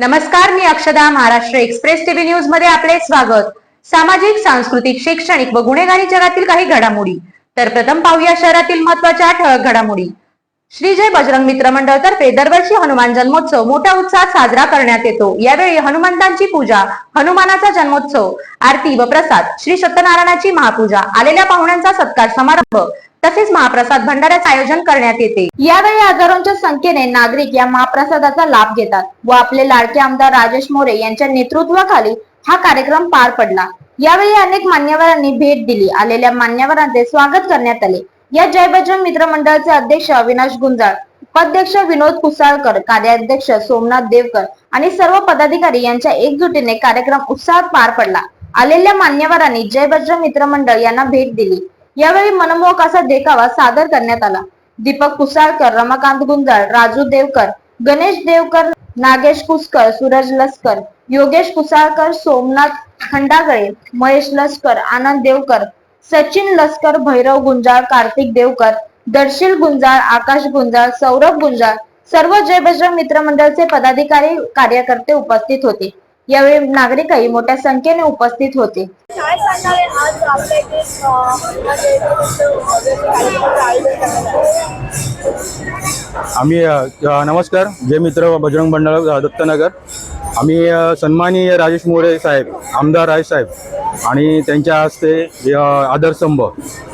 नमस्कार मी अक्षदा Maharashtra express TV न्यूजमध्ये आपले स्वागत. सामाजिक सांस्कृतिक शैक्षणिक व गुन्हेगारी जगातील काही घडामोडी. तर प्रथम पाहूया शहरातील महत्त्वाच्या ठळक घडामोडी. श्री जय बजरंग मित्र मंडळ तर्फे दरवर्षी हनुमान जन्मोत्सव मोठ्या उत्साहात साजरा करण्यात येतो. यावेळी हनुमंतांची पूजा हनुमानाचा जन्मोत्सव आरती व प्रसाद श्री सत्यनारायणाची महापूजा आलेल्या पाहुण्यांचा सत्कार समारंभ तसेच महाप्रसाद भंडाऱ्याचे आयोजन करण्यात येते. यावेळी हजारोंच्या संख्येने नागरिक या महाप्रसादाचा लाभ घेतात व आपले लाडके आमदार राजेश मोरे यांच्या नेतृत्वाखाली हा कार्यक्रम पार पडला. यावेळी अनेक मान्यवरांनी भेट दिली. आलेल्या मान्यवरांचे स्वागत करण्यात आले. या जय बजरंग मित्र मंडळाचे अध्यक्ष अविनाश गुंजाळ उपाध्यक्ष विनोद कुसाळकर कार्याध्यक्ष सोमनाथ देवकर आणि सर्व पदाधिकारी यांच्या एकजुटीने कार्यक्रम उत्साहात पार पडला. आलेल्या मान्यवरांनी जय बजरंग मित्र मंडळ यांना भेट दिली. यावेळी मनमोहक असा देखावा सादर करण्यात आला. दीपक कुसाळकर रमाकांत गुंजाळ राजू देवकर गणेश देवकर नागेश कुसकर सूरज लस्कर योगेश कुसाळकर सोमनाथ खंडागळे महेश लस्कर आनंद देवकर सचिन लस्कर भैरव गुंजाळ कार्तिक देवकर दर्शील गुंजाळ आकाश गुंजाळ सौरभ गुंजाळ सर्व जय बजरंग मित्रमंडळचे पदाधिकारी कार्यकर्ते उपस्थित होते. यावेळी नागरिकही मोठ्या संख्येने उपस्थित होते. काय सांगणार आहे आज आपल्या इथे अं, म्हणजे आम्ही अ, नमस्कार. जय मित्र बजरंग मंडळ अ, दत्तनगर. आम्ही अ, सन्माननीय राजेश मोरे साहेब आमदार राज साहेब आणि त्यांच्या हस्ते अ, आदरस्तंभ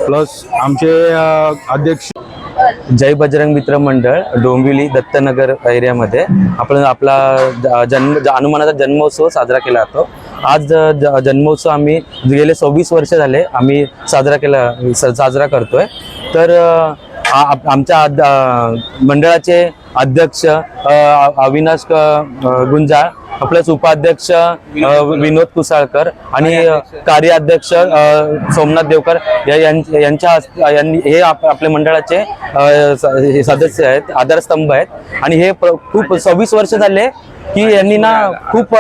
प्लस आमचे अ, अध्यक्ष जय बजरंग मित्र मंडळ डोंबिवली दत्तनगर एरियामध्ये. आपण आपला ज- जन्म हनुमानाचा जन्मोत्सव साजरा केला जातो. आज ज- ज- जन्मोत्सव आम्ही गेले सव्वीस वर्ष झाले आम्ही साजरा केला स- साजरा करतोय. तर आमच्या मंडळाचे अध्यक्ष अविनाश गुंजाळ प्लस उपाध्यक्ष विनोद कुसाळकर आणि कार्याध्यक्ष सोमनाथ देवकर यां- यांच्या यांनी हे आपल्या मंडळाचे सदस्य आहेत आधारस्तंभ आहेत. आणि हे खूप सव्वीस वर्ष झाले की यांनी ना खूप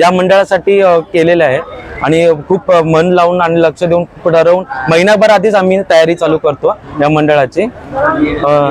या मंडळासाठी केलेलं आहे. आणि खूप मन लावून आणि लक्ष देऊन ठरवून महिनाभर आधीच आम्ही तयारी चालू करतो या मंडळाची. अ,